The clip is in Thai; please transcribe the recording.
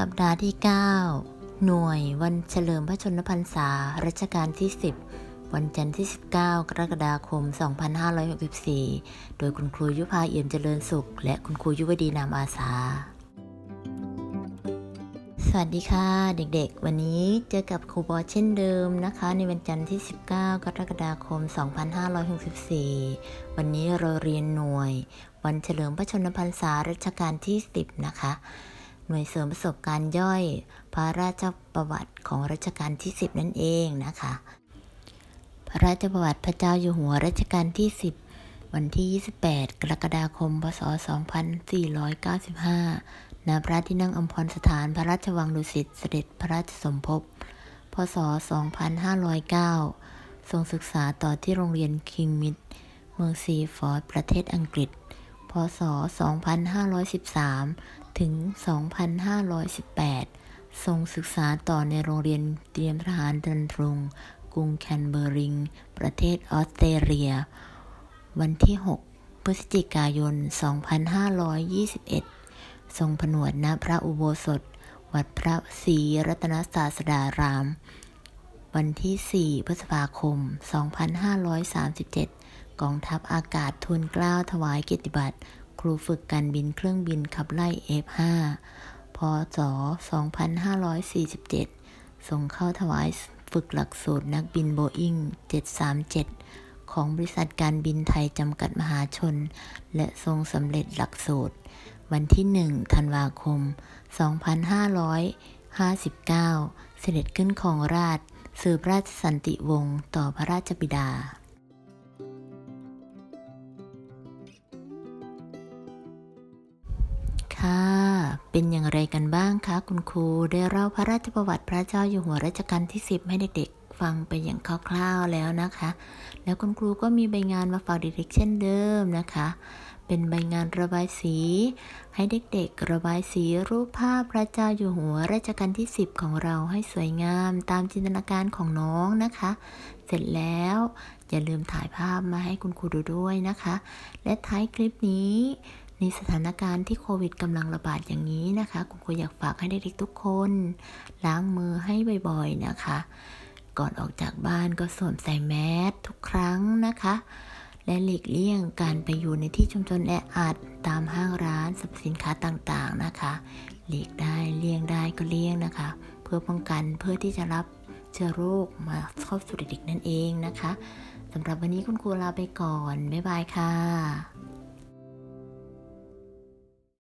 สัปดาห์ที่ 9 หน่วยวันเฉลิมพระชนมพรรษารัชกาลที่ 10 วันจันทร์ที่ 19 กรกฎาคม 2564 โดยคุณครูยุพาเอี่ยมเจริญสุข และคุณครูยุวดีนามอาสา สวัสดีค่ะเด็กๆ วันนี้เจอกับครูบอเช่นเดิมนะคะ ในวันจันทร์ที่ 19 กรกฎาคม 2564 วันนี้เราเรียนหน่วย วันเฉลิมพระชนมพรรษารัชกาลที่ 10 นะคะ หน่วยเสริมประสบการณ์ย่อย พระราชประวัติของรัชกาลที่ 10 นั่นเองนะคะ พระราชประวัติพระเจ้าอยู่หัวรัชกาลที่ 10 วันที่ 28 กรกฎาคม พศ 2495 ณ พระที่นั่งอมพรสถานพระราชวังดุสิตเสด็จพระราชสมภพ พศ 2509 ทรงศึกษาต่อที่โรงเรียนคิงมิดเมืองซีฟอร์ดประเทศอังกฤษ พศ 2513 ถึง 2518 ทรงศึกษาต่อในโรงเรียนเตรียมทหารดันทรงกรุงแคนเบอริง ประเทศออสเตรเลีย วันที่ 6 พฤศจิกายน 2521 ทรงผนวดณพระอุโบสถ วัดพระศรีรัตนศาสดาราม วันที่ 4 พฤษภาคม 2537 กองทัพอากาศทูลเกล้าถวายเกียรติบัตร รูฝึกการบินเครื่องบินขับไล่ F5 พศ 2547 ส่งเข้าถวายฝึกหลักสูตรนักบินโบอิง737 ของบริษัทการบินไทยจำกัดมหาชน และทรงสำเร็จหลักสูตร วันที่ 1 ธันวาคม 2559 เสด็จขึ้นของราชสืบราชสันติวงศ์ต่อพระราชบิดา ค่ะ เป็นอย่างไรกันบ้างคะคุณครูได้เล่าพระราชประวัติพระเจ้าอยู่หัวรัชกาลที่ 10 ให้เด็กๆ ฟังไปอย่างคร่าวๆแล้วนะคะ แล้วคุณครูก็มีใบงานมาฝากเด็กๆเช่นเดิมนะคะ เป็นใบงานระบายสี ให้เด็กๆ ระบายสีรูปภาพพระเจ้าอยู่หัวรัชกาลที่ 10 ของเราให้สวยงามตามจินตนาการของน้องนะคะ เสร็จแล้วอย่าลืมถ่ายภาพมาให้คุณครูดูด้วยนะคะ และท้ายคลิปนี้ ในสถานการณ์ที่โควิดกำลังระบาดอย่างนี้นะคะคุณครูอยากฝากให้เด็กๆทุกคน ล้างมือให้บ่อยๆนะคะ ก่อนออกจากบ้านก็สวมใส่แมสทุกครั้งนะคะ และหลีกเลี่ยงการไปอยู่ในที่ชุมชนแออัดตามห้างร้านสรรพสินค้าต่างๆนะคะ หลีกได้เลี่ยงได้ก็เลี่ยงนะคะ เพื่อป้องกันเพื่อที่จะรับเชื้อโรคมาเข้าสู่เด็กๆนั่นเองนะคะสำหรับวันนี้คุณครูลาไปก่อน บ๊ายบายค่ะ